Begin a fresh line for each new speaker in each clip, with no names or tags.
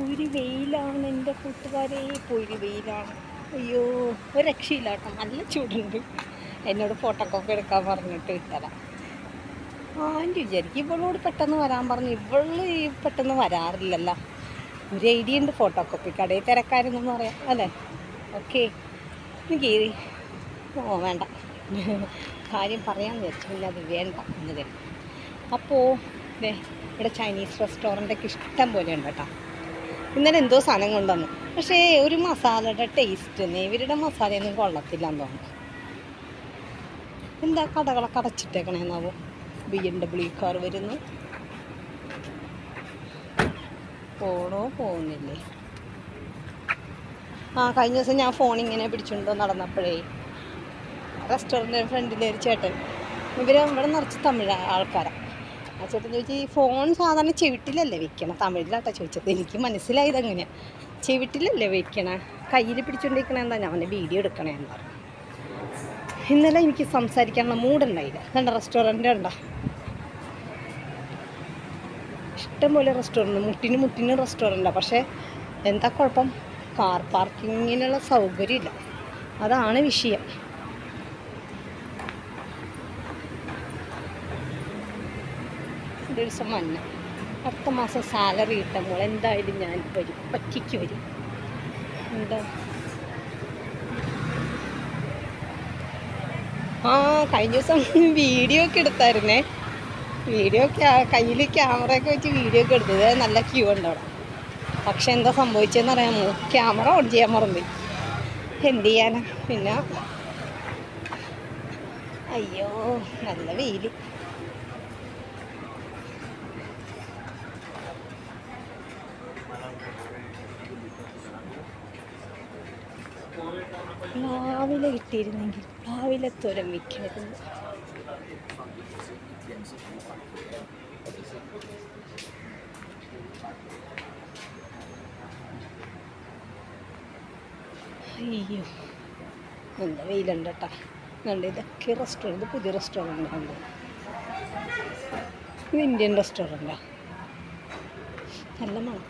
ഒരു വെയിലാണ് എന്റെ കൂട്ടുകാരെ പൊരി വെയിലാണ്. അയ്യോ ഒരു രക്ഷയില്ല കേട്ടോ നല്ല ചൂടുണ്ട്. എന്നോട് ഫോട്ടോ കോപ്പി എടുക്കാൻ പറഞ്ഞിട്ട് തരാം ആന്റി വിചാരിക്കും ഇവളോട് പെട്ടെന്ന് വരാൻ പറഞ്ഞു. ഇവൾ പെട്ടെന്ന് വരാറില്ലല്ലോ. ഒരു ഐഡിയ ഉണ്ട് ഫോട്ടോ കോപ്പി കടയിൽ തിരക്കാരെന്നൊന്നും പറയാം അല്ലേ? ഓക്കെ എനിക്ക് ഓ വേണ്ട. കാര്യം പറയാൻ വിചാരിച്ചു പിന്നെ അത് വേണ്ട. എന്ന് കരുതി അപ്പോൾ ഇവിടെ ചൈനീസ് റെസ്റ്റോറന്റൊക്കെ ഇഷ്ടം പോലെ ഉണ്ട് കേട്ടോ. ഇന്നലെ എന്തോ സാധനം കൊണ്ടുവന്നു. പക്ഷേ ഒരു മസാലയുടെ ടേസ്റ്റ് തന്നെ ഇവരുടെ മസാലയൊന്നും കൊള്ളത്തില്ല എന്ന് തോന്നുന്നു. എന്താ കടകളൊക്കെ അടച്ചിട്ടേക്കണേന്നാവും ബി എം ഡബ്ല്യു കാർ വരുന്നു. പോണോ പോകുന്നില്ലേ? ആ കഴിഞ്ഞ ദിവസം ഞാൻ ഫോൺ ഇങ്ങനെ പിടിച്ചുകൊണ്ട് നടന്നപ്പോഴേ റെസ്റ്റോറന്റിന്റെ ഫ്രണ്ടിലെ ഒരു ചേട്ടൻ. ഇവർ ഇവിടെ നിറച്ച് തമിഴ് ആൾക്കാരാണ് ചേട്ടൻ ചോദിച്ചു ഈ ഫോൺ സാധാരണ ചെവിട്ടിലല്ലേ വെക്കണം? തമിഴിലാട്ടോ ചോദിച്ചത്. എനിക്ക് മനസ്സിലായത് അങ്ങനെ. ചെവിട്ടിലല്ലേ വെക്കണേ? കയ്യിൽ പിടിച്ചുകൊണ്ടിരിക്കണേ എന്താ? ഞാൻ വീഡിയോ എടുക്കണേ എന്ന് പറഞ്ഞു. ഇന്നലെ എനിക്ക് സംസാരിക്കാനുള്ള മൂഡുണ്ടായില്ല കണ്ട റെസ്റ്റോറന്റ് ഉണ്ടോ ഇഷ്ടംപോലെ റെസ്റ്റോറന്റ് മുട്ടിന് മുട്ടിന് റെസ്റ്റോറന്റാണ് പക്ഷേ എന്താ കുഴപ്പം? കാർ പാർക്കിങ്ങിനുള്ള സൗകര്യമില്ല അതാണ് വിഷയം. ദിവസം വന്ന അടുത്ത മാസം സാലറി കിട്ടുമ്പോൾ എന്തായാലും ഞാൻ വരും പറ്റിക്ക് വരും. എന്താ? ആ കഴിഞ്ഞ ദിവസം വീഡിയോ ഒക്കെ എടുത്തായിരുന്നേ. വീഡിയോ കയ്യിൽ ക്യാമറയൊക്കെ വെച്ച് വീഡിയോ ഒക്കെ എടുത്തത്. നല്ല ക്യൂ ഉണ്ട് അവിടെ. പക്ഷെ എന്താ സംഭവിച്ചതെന്ന് അറിയാമോ? ക്യാമറ ഓൺ ചെയ്യാൻ മറന്നു എന്ത് ചെയ്യാനാ? പിന്നെ അയ്യോ നല്ല വെയിൽ രാവിലെ കിട്ടിയിരുന്നെങ്കിൽ രാവിലെ തുരം വിൽക്കായിരുന്നു അയ്യോ നല്ല വെയിലുണ്ട് കേട്ടോ നല്ല ഇതൊക്കെ റെസ്റ്റോറന്റ് പുതിയ റെസ്റ്റോറന്റ് ഇത് ഇന്ത്യൻ റെസ്റ്റോറന്റാണ് നല്ല മണം.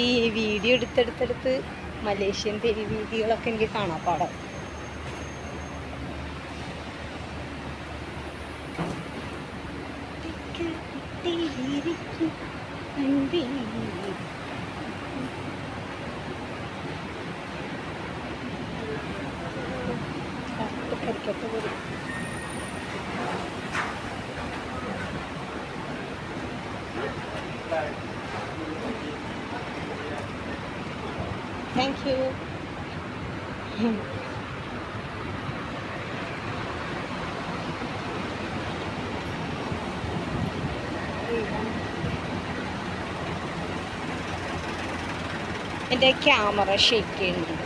ഈ വീഡിയോ എടുത്തെടുത്തെടുത്ത് മലേഷ്യൻ തെരി വീഡിയോകളൊക്കെ എനിക്ക് കാണാൻ പാടാം. Thank പോലും താങ്ക് you. എന്റെ ക്യാമറ ഷേക്ക് ചെയ്യുന്നുണ്ട്.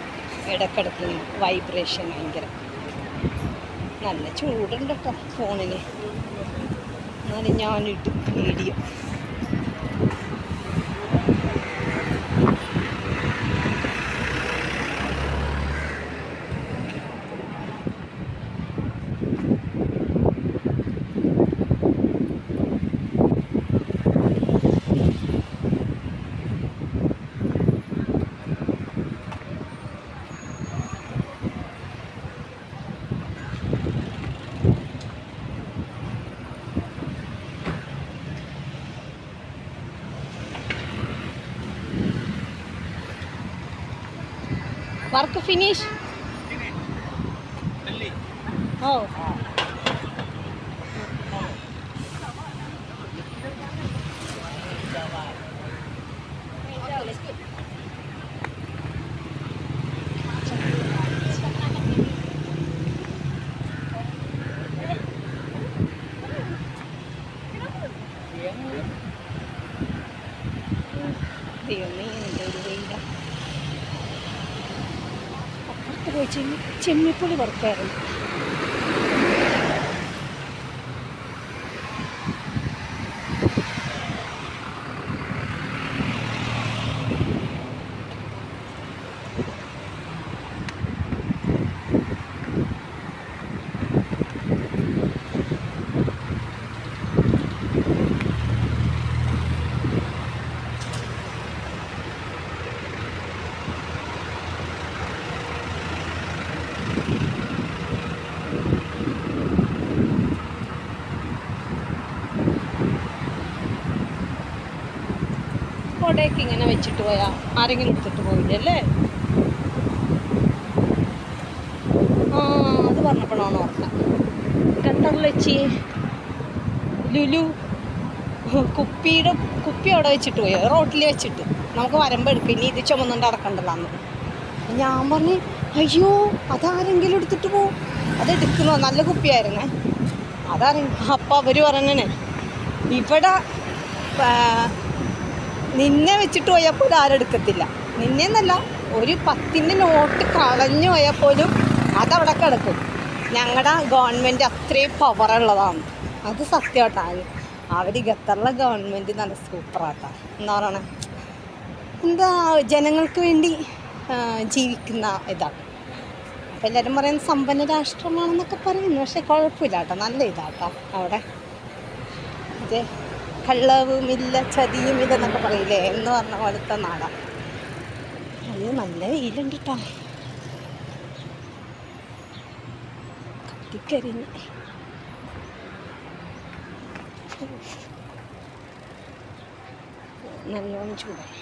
ഇടക്കിടക്ക് വൈബ്രേഷൻ ഭയങ്കര. നല്ല ചൂടുണ്ട് കേട്ടോ ഫോണിന് എന്നാലും ഞാനിട്ട് വീഡിയോ വർക്ക് ഫിനിഷ് ഓ ദൈവമേ എന്തൊരു വെയിലാണ് അപ്പുറത്ത് പോയി ചെമ്മി ചെമ്മിപ്പുളി വറുക്കായിരുന്നു ഇവിടേക്ക് ഇങ്ങനെ വെച്ചിട്ട് പോയാ ആരെങ്കിലും എടുത്തിട്ട് പോയില്ലല്ലേ ആ അത് പറഞ്ഞപ്പോഴാണ് ഓർക്ക കണ്ടല്ലോ ചേച്ചി? ലുലു. കുപ്പിയുടെ കുപ്പി അവിടെ വെച്ചിട്ട് പോയി. റോട്ടിൽ വെച്ചിട്ട്. നമുക്ക് വരുമ്പോൾ എടുക്കും. ഇനി ഇത് ചുമന്നുകൊണ്ട് അടക്കണ്ടല്ലോ അന്ന് ഞാൻ പറഞ്ഞു അയ്യോ അതാരെങ്കിലും എടുത്തിട്ട് പോവും അത് എടുക്കുന്നോ നല്ല കുപ്പിയായിരുന്നേ. അതാരെങ്കിലും അപ്പം അവർ പറഞ്ഞേ ഇവിടെ നിന്നെ വെച്ചിട്ട് പോയാൽ പോലും ആരും എടുക്കത്തില്ല. നിന്നെ എന്നല്ല ഒരു പത്തിന്റെ നോട്ട് കളഞ്ഞു പോയാൽ പോലും അതവിടെ കിടക്കും. ഞങ്ങളുടെ ഗവൺമെന്റ് അത്രയും പവറുള്ളതാണ് അത് സത്യമായിട്ടാണ് അവർ ഖത്തറിലെ ഗവൺമെന്റ് നല്ല സൂപ്പറാട്ടാ എന്താ പറയണേ? എന്താ ജനങ്ങൾക്ക് വേണ്ടി ജീവിക്കുന്ന ഇതാണ്. അപ്പം എല്ലാവരും പറയുന്നത് സമ്പന്ന രാഷ്ട്രമാണെന്നൊക്കെ പറയുന്നു. പക്ഷെ കുഴപ്പമില്ല കേട്ടോ നല്ല ഇതാട്ടോ അവിടെ. ഇത് കള്ളവും ഇല്ല ചതിയും ഇതെന്നൊക്കെ പറയില്ലേ? എന്ന് പറഞ്ഞ പോലത്തെ നാടാണ് അയ്യോ നല്ല വെയിലുണ്ട് കേട്ടോ കത്തിക്കരിഞ്ഞ് നല്ലോണം ചൂടായി.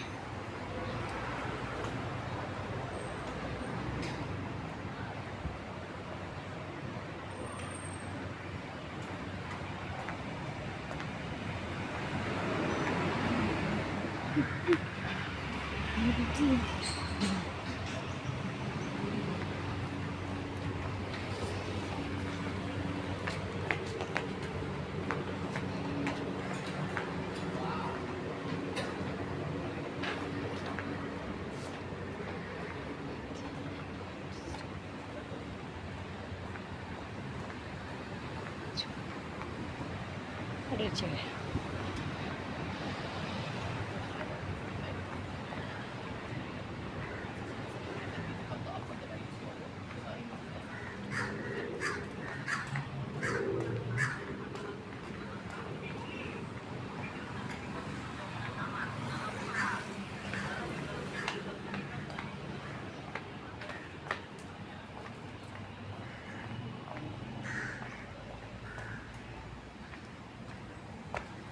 그렇지.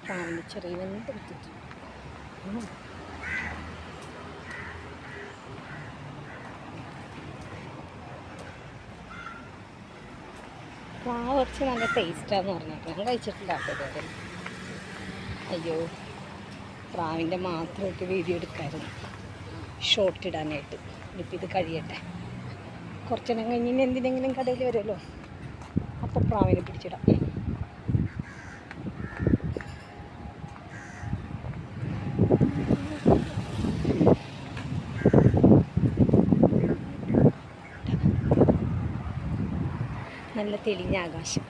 പ്രാവിന് ചെറിയ വെന്ത് പ്രാവ് കുറച്ച് നല്ല ടേസ്റ്റാന്ന് പറഞ്ഞേക്കാം ഞാൻ കഴിച്ചിട്ടില്ല കേട്ടോ അയ്യോ പ്രാവിന്റെ മാത്രമായിട്ട് വീഡിയോ എടുക്കാമായിരുന്നു ഷോർട്ട് ഇടാനായിട്ട്. ഇപ്പം ഇത് കഴിയട്ടെ. കുറച്ചെണ്ണം കഴിഞ്ഞ് ഇനി എന്തിനെങ്കിലും കടയിൽ വരുമല്ലോ. അപ്പോൾ പ്രാവിനെ പിടിച്ചിടാം. നല്ല തെളിഞ്ഞ ആകാശം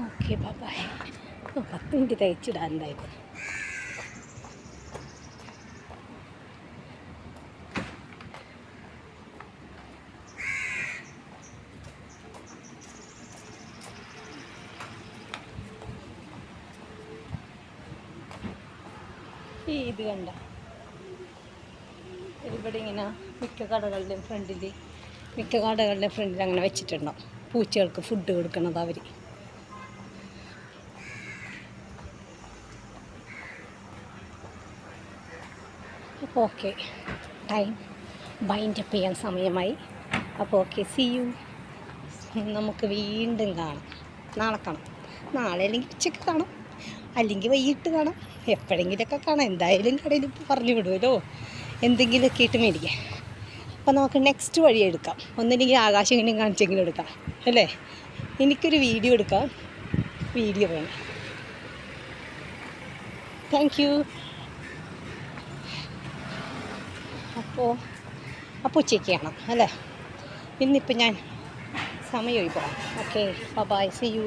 ഓക്കെ ബൈ പത്ത് മിനിറ്റ് തയ്ച്ചിടാനുണ്ടായിരുന്നു ഈ ഇത് കണ്ട. ഇവിടെ ഇങ്ങനെ മിക്ക കടകളുടെയും ഫ്രണ്ടിൽ മിക്ക കടകളുടെയും ഫ്രണ്ടിൽ അങ്ങനെ വെച്ചിട്ടുണ്ടാവും. പൂച്ചകൾക്ക് ഫുഡ് കൊടുക്കണത് അവർ ഓക്കെ. ടൈം ബൈൻഡ് അപ്പ് ചെയ്യാൻ സമയമായി. അപ്പോൾ ഓക്കെ സി യു നമുക്ക് വീണ്ടും കാണാം. നാളെ കാണാം. നാളെ അല്ലെങ്കിൽ ഉച്ചയ്ക്ക് കാണാം. അല്ലെങ്കിൽ വൈകിട്ട് കാണാം. എപ്പോഴെങ്കിലുമൊക്കെ കാണാം. എന്തായാലും കടയിൽ പറഞ്ഞു വിടുമല്ലോ എന്തെങ്കിലുമൊക്കെ ഇട്ട് മേടിക്കാം. അപ്പോൾ നമുക്ക് നെക്സ്റ്റ് വഴി എടുക്കാം. ഒന്നില്ലെങ്കിൽ ആകാശം ഇങ്ങനെ കാണിച്ചെങ്കിലും എടുക്കാം. അല്ലേ? എനിക്കൊരു വീഡിയോ എടുക്കാം. വീഡിയോ വേണം. താങ്ക് യു അപ്പോൾ അപ്പോൾ ഉച്ചയ്ക്ക് കാണാം അല്ലേ? ഇന്നിപ്പോൾ ഞാൻ സമയമായി പോകാം ഓക്കെ ബൈ സി യു